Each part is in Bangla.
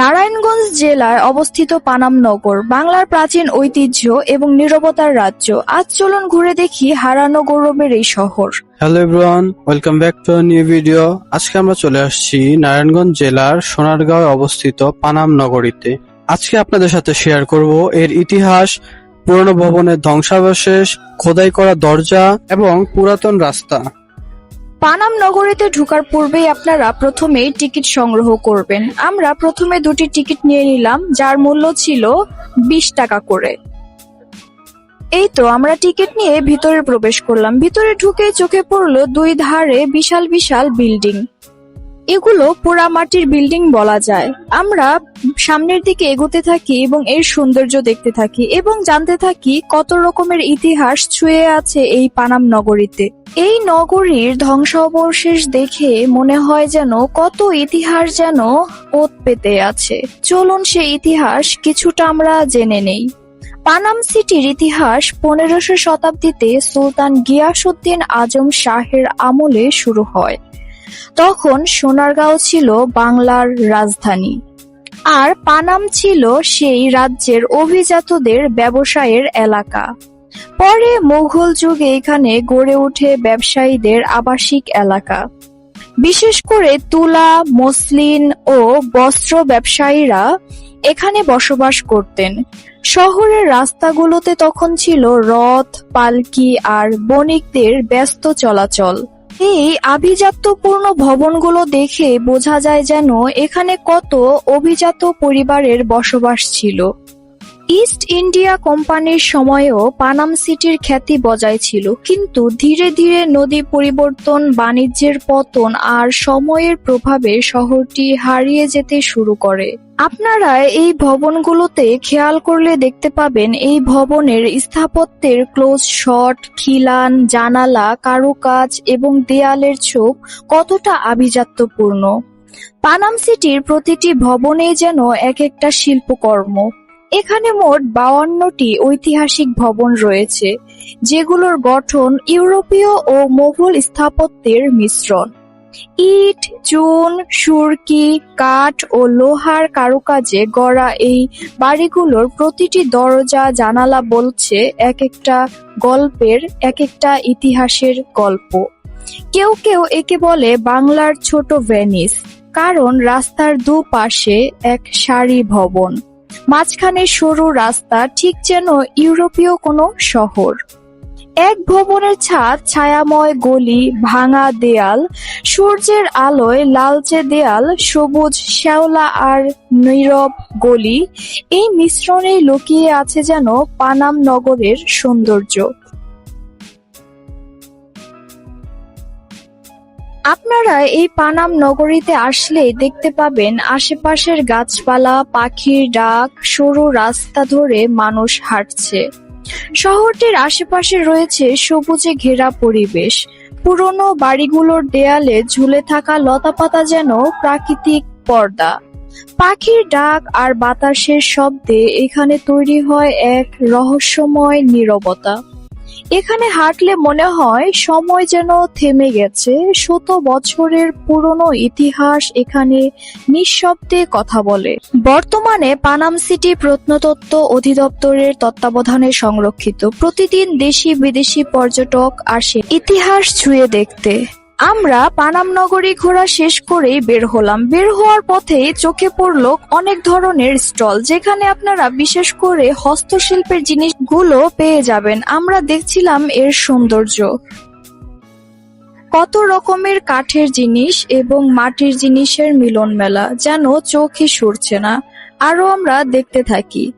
নারায়ণগঞ্জ জেলায় অবস্থিত পানাম নগর, বাংলার প্রাচীন ঐতিহ্য এবং নীরবতার রাজ্য। আজ চলুন ঘুরে দেখি হারানো গৌরবের এই শহর। Hello everyone welcome back to new video আজকে আমরা চলে আসছি নারায়ণগঞ্জ জেলার সোনারগাঁও অবস্থিত পানাম নগরীতে। আজকে আপনাদের সাথে শেয়ার করব এর ইতিহাস, পুরনো ভবনের ধ্বংসাবশেষ, খোদাই করা দরজা এবং পুরাতন রাস্তা। পানাম নগরীতে ঢুকার পূর্বেই আপনারা প্রথমে টিকিট সংগ্রহ করবেন। আমরা প্রথমে দুটি টিকিট নিয়ে নিলাম, যার মূল্য ছিল বিশ টাকা করে। এই তো, আমরা টিকিট নিয়ে ভিতরে প্রবেশ করলাম। ভিতরে ঢুকে চোখে পড়ল দুই ধারে বিশাল বিশাল বিল্ডিং। এগুলো পোড়া মাটির বিল্ডিং বলা যায়। আমরা সামনের দিকে এগোতে থাকি এবং এর সৌন্দর্য দেখতে থাকি এবং জানতে থাকি কত রকমের ইতিহাস ছুঁয়ে আছে এই পানাম নগরীতে। এই নগরীর ধ্বংসাবশেষ দেখে মনে হয় যেন কত ইতিহাস যেন ওত পেতে আছে। চলুন সে ইতিহাস কিছুটা আমরা জেনে নেই। পানাম সিটির ইতিহাস পনেরোশো শতাব্দীতে সুলতান গিয়াসুদ্দিন আজম শাহের আমলে শুরু হয়। তখন সোনারগাঁও ছিল বাংলার রাজধানী। আর পানাম ছিল সেই রাজ্যের অভিজাতদের ব্যবসায়ের এলাকা। পরে মুঘল যুগে এখানে গড়ে ওঠে ব্যবসায়ীদের আবাসিক এলাকা। বিশেষ করে তুলা, মসলিন ও বস্ত্র ব্যবসায়ীরা এখানে বসবাস করতেন। শহরের রাস্তাগুলোতে তখন ছিল রথ, পালকি আর বণিকদের ব্যস্ত চলাচল। এই আভিজাত্যপূর্ণ ভবনগুলো দেখে বোঝা যায় যেন এখানে কত অভিজাত পরিবারের বসবাস ছিল। ইস্ট ইন্ডিয়া কোম্পানির সময়েও পানাম সিটির খ্যাতি বজায় ছিল, কিন্তু ধীরে ধীরে নদী পরিবর্তন, বাণিজ্যের পতন আর সময়ের প্রভাবে শহরটি হারিয়ে যেতে শুরু করে। আপনারা এই ভবনগুলোতে খেয়াল করলে দেখতে পাবেন, এই ভবনের স্থাপত্যের ক্লোজ শট, খিলান, জানালা, কারুকাজ এবং দেয়ালের ছোপ কতটা আভিজাত্যপূর্ণ। পানাম সিটির প্রতিটি ভবনেই যেন এক একটা শিল্পকর্ম। এখানে মোট বাউান্নটি ঐতিহাসিক ভবন রয়েছে, যেগুলোর গঠন ইউরোপীয় ও মোগল স্থাপত্যের মিশ্রণ। ইট, চুন, সুরকি, কাঠ ও লোহার কারুকাজে গড়া এই বাড়িগুলোর প্রতিটি দরজা জানালা বলছে এক একটা গল্পের, এক একটা ইতিহাসের গল্প। কেউ কেউ একে বলে বাংলার ছোট ভেনিস, কারণ রাস্তার দুপাশে এক সারি ভবন। মাঝখানে সরু রাস্তা ঠিক যেন ইউরোপীয় কোনো শহর। এক ভবনের ছাদ, ছায়াময় গলি, ভাঙা দেয়াল, সূর্যের আলোয় লালচে দেয়াল, সবুজ শ্যাওলা আর নীরব গলি, এই মিশ্রণে লুকিয়ে আছে যেন পানাম নগরের সৌন্দর্য। আপনারা এই পানাম নগরীতে আসলে দেখতে পাবেন আশেপাশের গাছপালা, পাখির ডাক, সরু রাস্তা ধরে মানুষ হাঁটছে। শহরটির আশেপাশে রয়েছে সবুজে ঘেরা পরিবেশ। পুরনো বাড়িগুলোর দেয়ালে ঝুলে থাকা লতাপাতা যেন প্রাকৃতিক পর্দা। পাখির ডাক আর বাতাসের শব্দে এখানে তৈরি হয় এক রহস্যময় নীরবতা। এখানে হাঁটলে মনে হয় সময় যেন থেমে গেছে। শত বছরের পুরনো ইতিহাস এখানে নিঃশব্দে কথা বলে। বর্তমানে পানাম সিটি প্রত্নতত্ত্ব অধিদপ্তরের তত্ত্বাবধানে সংরক্ষিত। প্রতিদিন দেশি বিদেশি পর্যটক আসে। ইতিহাস ছুঁয়ে দেখতে। আমরা পানাম নগরী ঘোরা শেষ করেই বের হলাম। বের হওয়ার পথে চোখে পড়ল অনেক ধরনের স্টল, যেখানে আপনারা বিশেষ করে হস্তশিল্পের জিনিসগুলো পেয়ে যাবেন। আমরা দেখছিলাম এর সৌন্দর্য। কত রকমের কাঠের জিনিস এবং মাটির জিনিসের মিলন মেলা যেন চোখই সরছে না। আরও আমরা দেখতে থাকি।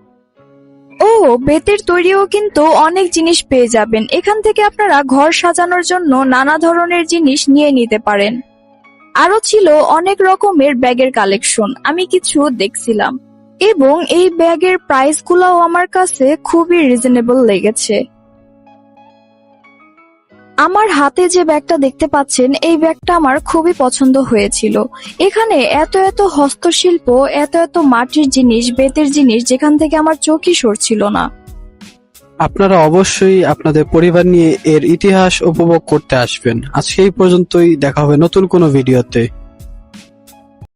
ও, বেতের তৈরিও কিন্তু অনেক জিনিস পেয়ে যাবেন। এখান থেকে আপনারা ঘর সাজানোর জন্য নানা ধরনের জিনিস নিয়ে নিতে পারেন। আরও ছিল অনেক রকমের ব্যাগের কালেকশন, আমি কিছু দেখছিলাম। এবং এই ব্যাগের প্রাইসগুলোও আমার কাছে খুবই রিজনেবল লেগেছে। আমার হাতে যে ব্যাগটা দেখতে পাচ্ছেন, এই ব্যাগটা আমার খুবই পছন্দ হয়েছিল। এখানে এত এত হস্তশিল্প, এত এত মাটির জিনিস, বেতের জিনিস যেখান থেকে আমার চোখই সরছিল না। আপনারা অবশ্যই আপনাদের পরিবার নিয়ে এর ইতিহাস উপভোগ করতে আসবেন। আজকে এই পর্যন্তই দেখা হবে নতুন কোনো ভিডিওতে।